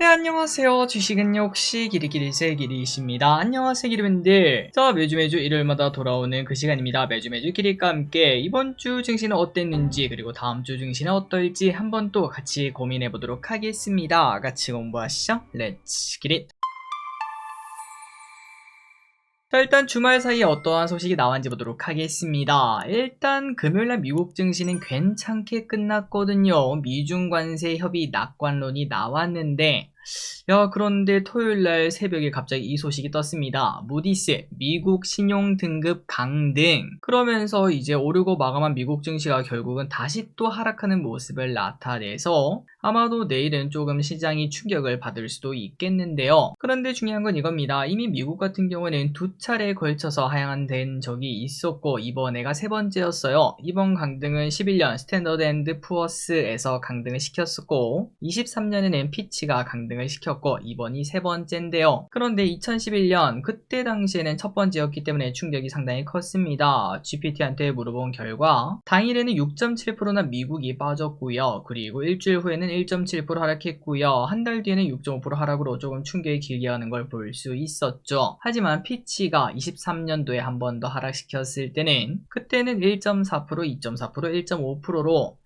네 안녕하세요. 주식은 역시 기리기리세 기리이십니다. 안녕하세요 기리분들. 자 매주 매주 일요일마다 돌아오는 그 시간입니다. 매주 매주 기리과 함께 이번 주 증시는 어땠는지 그리고 다음 주 증시는 어떨지 한번 또 같이 고민해 보도록 하겠습니다. 같이 공부하시죠. 렛츠 기릿 자, 일단 주말 사이에 어떠한 소식이 나왔는지 보도록 하겠습니다. 일단 금요일날 미국 증시는 괜찮게 끝났거든요. 미중 관세 협의 낙관론이 나왔는데 야 그런데 토요일 날 새벽에 갑자기 이 소식이 떴습니다. 무디스 미국 신용 등급 강등 그러면서 이제 오르고 마감한 미국 증시가 결국은 다시 또 하락하는 모습을 나타내서 아마도 내일은 조금 시장이 충격을 받을 수도 있겠는데요. 그런데 중요한 건 이겁니다. 이미 미국 같은 경우는 두 차례에 걸쳐서 하향된 적이 있었고 이번에가 세 번째였어요. 이번 강등은 11년 스탠더드 앤드 푸어스에서 강등을 시켰었고 23년에는 피치가 강등을 시켰고 이번이 세 번째인데요. 그런데 2011년 그때 당시에는 첫 번째였기 때문에 충격이 상당히 컸습니다. GPT한테 물어본 결과 당일에는 6.7%나 미국이 빠졌고요. 그리고 일주일 후에는 1.7% 하락했고요. 한 달 뒤에는 6.5% 하락으로 조금 충격이 길게 가는 걸 볼 수 있었죠. 하지만 피치가 23년도에 한 번 더 하락시켰을 때는 그때는 1.4%, 2.4%, 1.5%로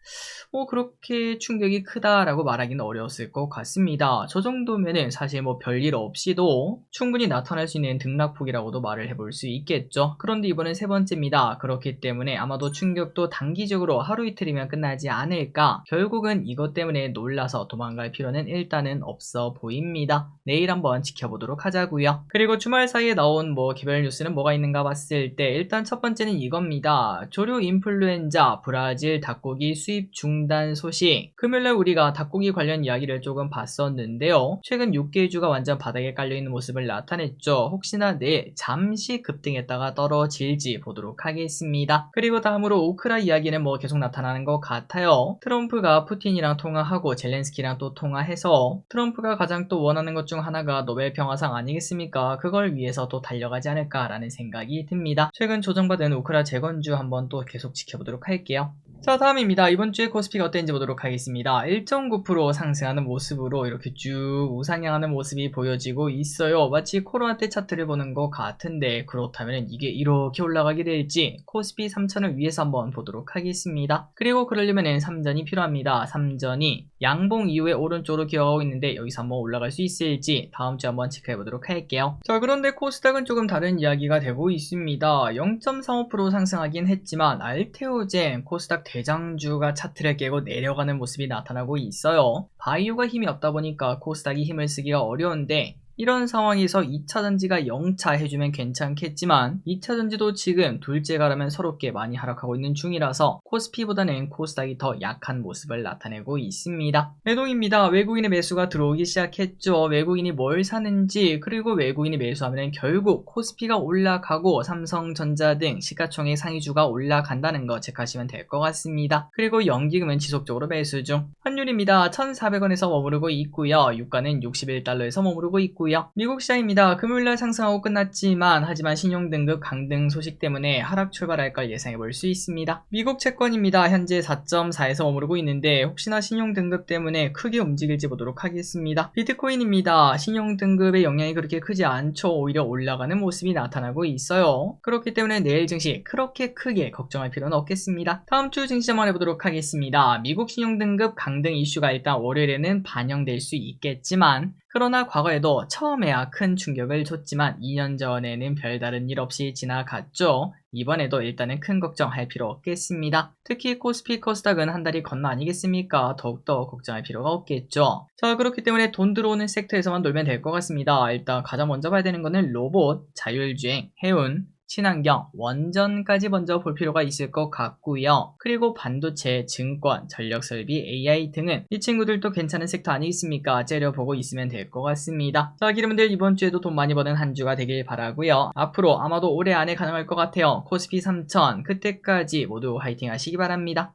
뭐 그렇게 충격이 크다라고 말하기는 어려웠을 것 같습니다. 저 정도면은 사실 뭐 별일 없이도 충분히 나타날 수 있는 등락폭이라고도 말을 해볼 수 있겠죠. 그런데 이번엔 세 번째입니다. 그렇기 때문에 아마도 충격도 단기적으로 하루 이틀이면 끝나지 않을까. 결국은 이것 때문에 놀라서 도망갈 필요는 일단은 없어 보입니다. 내일 한번 지켜보도록 하자고요. 그리고 주말 사이에 나온 뭐 개별 뉴스는 뭐가 있는가 봤을 때 일단 첫 번째는 이겁니다. 조류 인플루엔자 브라질 닭고기 수입 중단 소식. 금요일날 우리가 닭고기 관련 이야기를 조금 봤었는데요. 최근 6개의 주가 완전 바닥에 깔려있는 모습을 나타냈죠. 혹시나 내일 잠시 급등했다가 떨어질지 보도록 하겠습니다. 그리고 다음으로 우크라 이야기는 뭐 계속 나타나는 것 같아요. 트럼프가 푸틴이랑 통화하고 젤렌스키랑 또 통화해서 트럼프가 가장 또 원하는 것 중 하나가 노벨 평화상 아니겠습니까? 그걸 위해서 또 달려가지 않을까라는 생각이 듭니다. 최근 조정받은 우크라 재건주 한번 또 계속 지켜보도록 할게요. 자 다음입니다. 이번 주에 코스피가 어땠는지 보도록 하겠습니다. 1.9% 상승하는 모습으로 이렇게 쭉 우상향하는 모습이 보여지고 있어요. 마치 코로나 때 차트를 보는 것 같은데 그렇다면 이게 이렇게 올라가게 될지 코스피 3000을 위해서 한번 보도록 하겠습니다. 그리고 그러려면 3전이 필요합니다. 3전이 양봉 이후에 오른쪽으로 기어가고 있는데 여기서 한번 올라갈 수 있을지 다음 주에 한번 체크해 보도록 할게요. 자 그런데 코스닥은 조금 다른 이야기가 되고 있습니다. 0.35% 상승하긴 했지만 알테오젠 코스닥 대장주가 차트를 깨고 내려가는 모습이 나타나고 있어요. 바이오가 힘이 없다 보니까 코스닥이 힘을 쓰기가 어려운데 이런 상황에서 2차 전지가 0차 해주면 괜찮겠지만 2차 전지도 지금 둘째 가라면 서럽게 많이 하락하고 있는 중이라서 코스피보다는 코스닥이 더 약한 모습을 나타내고 있습니다. 매동입니다. 외국인의 매수가 들어오기 시작했죠. 외국인이 뭘 사는지 그리고 외국인이 매수하면 결국 코스피가 올라가고 삼성전자 등 시가총액 상위주가 올라간다는 거 체크하시면 될 것 같습니다. 그리고 연기금은 지속적으로 매수 중. 환율입니다. 1,400원에서 머무르고 있고요. 유가는 61달러에서 머무르고 있고 요. 미국 시장입니다. 금요일날 상승하고 끝났지만 하지만 신용등급 강등 소식 때문에 하락 출발할 걸 예상해 볼 수 있습니다. 미국 채권입니다. 현재 4.4에서 머무르고 있는데 혹시나 신용등급 때문에 크게 움직일지 보도록 하겠습니다. 비트코인입니다. 신용등급의 영향이 그렇게 크지 않죠. 오히려 올라가는 모습이 나타나고 있어요. 그렇기 때문에 내일 증시 그렇게 크게 걱정할 필요는 없겠습니다. 다음 주 증시 한번 해보도록 하겠습니다. 미국 신용등급 강등 이슈가 일단 월요일에는 반영될 수 있겠지만 그러나 과거에도 처음에야 큰 충격을 줬지만 2년 전에는 별다른 일 없이 지나갔죠. 이번에도 일단은 큰 걱정할 필요 없겠습니다. 특히 코스피 코스닥은 한 달이 건너 아니겠습니까? 더욱더 걱정할 필요가 없겠죠. 자 그렇기 때문에 돈 들어오는 섹터에서만 놀면 될 것 같습니다. 일단 가장 먼저 봐야 되는 거는 로봇, 자율주행, 해운, 친환경, 원전까지 먼저 볼 필요가 있을 것 같고요. 그리고 반도체, 증권, 전력설비, AI 등은 이 친구들도 괜찮은 섹터 아니겠습니까? 째려보고 있으면 될 것 같습니다. 자, 기름들 이번 주에도 돈 많이 버는 한 주가 되길 바라고요. 앞으로 아마도 올해 안에 가능할 것 같아요. 코스피 3000 그때까지 모두 화이팅 하시기 바랍니다.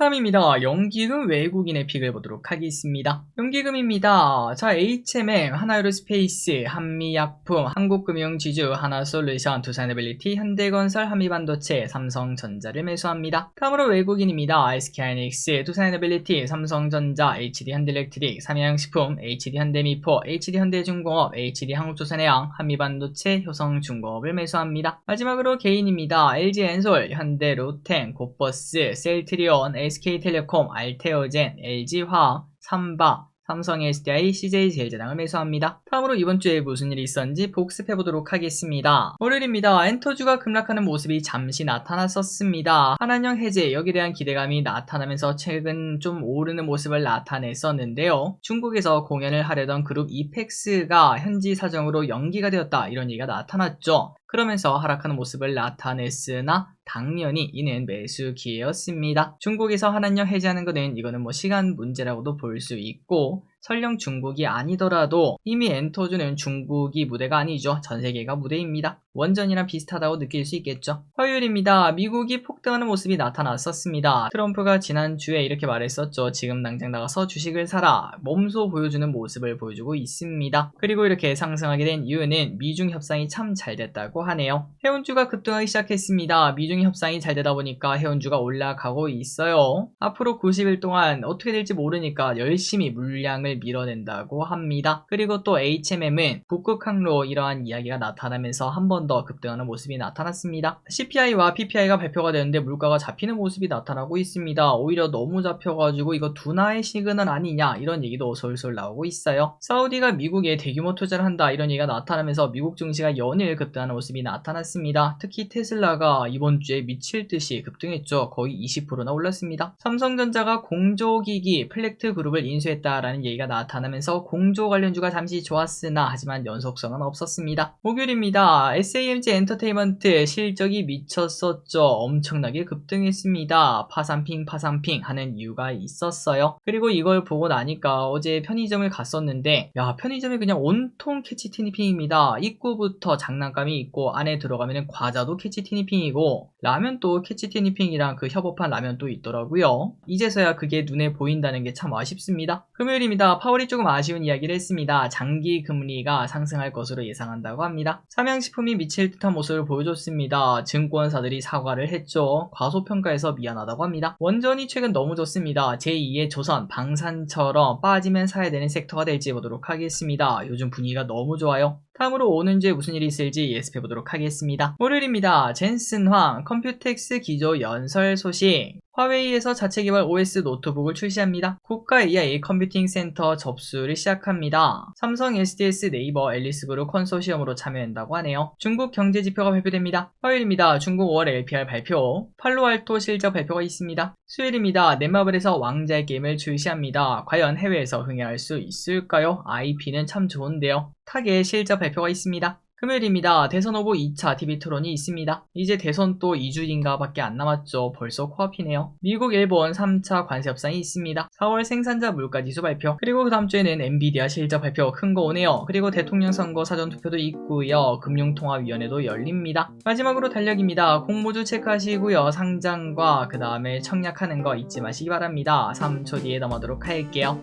다음입니다. 연기금 외국인의 픽을 보도록 하겠습니다. 연기금입니다. 자, HMM, 하나유로스페이스, 한미약품, 한국금융지주, 하나솔루션, 두산에빌리티, 현대건설, 한미반도체, 삼성전자를 매수합니다. 다음으로 외국인입니다. SK하이닉스, 두산에빌리티, 삼성전자, HD현대일렉트릭, 삼양식품, HD현대미포, HD현대중공업, HD한국조선해양, 한미반도체, 효성중공업을 매수합니다. 마지막으로 개인입니다. LG엔솔, 현대로템, 곧버스, 셀트리온, SK텔레콤, 알테오젠, LG화학, 삼바, 삼성 SDI, CJ제일제당을 매수합니다. 다음으로 이번 주에 무슨 일이 있었는지 복습해보도록 하겠습니다. 월요일입니다. 엔터주가 급락하는 모습이 잠시 나타났었습니다. 한한령 해제 여기에 대한 기대감이 나타나면서 최근 좀 오르는 모습을 나타냈었는데요. 중국에서 공연을 하려던 그룹 이펙스가 현지 사정으로 연기가 되었다 이런 얘기가 나타났죠. 그러면서 하락하는 모습을 나타냈으나 당연히 이는 매수 기회였습니다. 중국에서 한한령 해제하는 것은 이거는 뭐 시간 문제라고도 볼 수 있고 설령 중국이 아니더라도 이미 엔터주는 중국이 무대가 아니죠. 전 세계가 무대입니다. 원전이랑 비슷하다고 느낄 수 있겠죠. 화요일입니다. 미국이 폭등하는 모습이 나타났었습니다. 트럼프가 지난주에 이렇게 말했었죠. 지금 당장 나가서 주식을 사라. 몸소 보여주는 모습을 보여주고 있습니다. 그리고 이렇게 상승하게 된 이유는 미중 협상이 참 잘 됐다고 하네요. 해운주가 급등하기 시작했습니다. 미중 협상이 잘 되다 보니까 해운주가 올라가고 있어요. 앞으로 90일 동안 어떻게 될지 모르니까 열심히 물량을 밀어낸다고 합니다. 그리고 또 HMM은 북극 항로 이러한 이야기가 나타나면서 한 번 더 급등하는 모습이 나타났습니다. CPI와 PPI가 발표가 되는데 물가가 잡히는 모습이 나타나고 있습니다. 오히려 너무 잡혀가지고 이거 둔화의 시그널 아니냐 이런 얘기도 솔솔 나오고 있어요. 사우디가 미국에 대규모 투자를 한다 이런 얘기가 나타나면서 미국 증시가 연일 급등하는 모습이 나타났습니다. 특히 테슬라가 이번 주에 미칠 듯이 급등했죠. 거의 20%나 올랐습니다. 삼성전자가 공조기기 플렉트 그룹을 인수했다라는 얘기가 나타나면서 공조 관련주가 잠시 좋았으나 하지만 연속성은 없었습니다. 목요일입니다. SAMG 엔터테인먼트 실적이 미쳤었죠. 엄청나게 급등했습니다. 파산핑 파산핑 하는 이유가 있었어요. 그리고 이걸 보고 나니까 어제 편의점을 갔었는데 야 편의점이 그냥 온통 캐치 티니핑입니다. 입구부터 장난감이 있고 안에 들어가면 과자도 캐치 티니핑이고 라면도 캐치 티니핑이랑 그 협업한 라면도 있더라고요. 이제서야 그게 눈에 보인다는 게 참 아쉽습니다. 금요일입니다. 파월이 조금 아쉬운 이야기를 했습니다. 장기 금리가 상승할 것으로 예상한다고 합니다. 삼양식품이 미칠 듯한 모습을 보여줬습니다. 증권사들이 사과를 했죠. 과소평가해서 미안하다고 합니다. 원전이 최근 너무 좋습니다. 제2의 조선, 방산처럼 빠지면 사야 되는 섹터가 될지 보도록 하겠습니다. 요즘 분위기가 너무 좋아요. 다음으로 오는 주에 무슨 일이 있을지 예습해 보도록 하겠습니다. 월요일입니다. 젠슨 황 컴퓨텍스 기조 연설 소식. 화웨이에서 자체 개발 OS 노트북을 출시합니다. 국가 AI 컴퓨팅 센터 접수를 시작합니다. 삼성 SDS 네이버 앨리스 그룹 컨소시엄으로 참여한다고 하네요. 중국 경제 지표가 발표됩니다. 화요일입니다. 중국 5월 LPR 발표. 팔로알토 실적 발표가 있습니다. 수요일입니다. 넷마블에서 왕자의 게임을 출시합니다. 과연 해외에서 흥행할 수 있을까요? IP는 참 좋은데요. 타겟 실적 발표가 있습니다. 금요일입니다. 대선 후보 2차 TV 토론이 있습니다. 이제 대선 또 2주인가 밖에 안 남았죠. 벌써 코앞이네요. 미국, 일본 3차 관세 협상이 있습니다. 4월 생산자 물가지수 발표, 그리고 그 다음 주에는 엔비디아 실적 발표 큰 거 오네요. 그리고 대통령 선거 사전 투표도 있고요. 금융통화위원회도 열립니다. 마지막으로 달력입니다. 공모주 체크하시고요. 상장과 그 다음에 청약하는 거 잊지 마시기 바랍니다. 3초 뒤에 넘어가도록 할게요.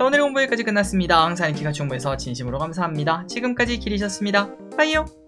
자, 오늘 공부 여기까지 끝났습니다. 항상 같이 공부해서 진심으로 감사합니다. 지금까지 길이셨습니다. 빠이요!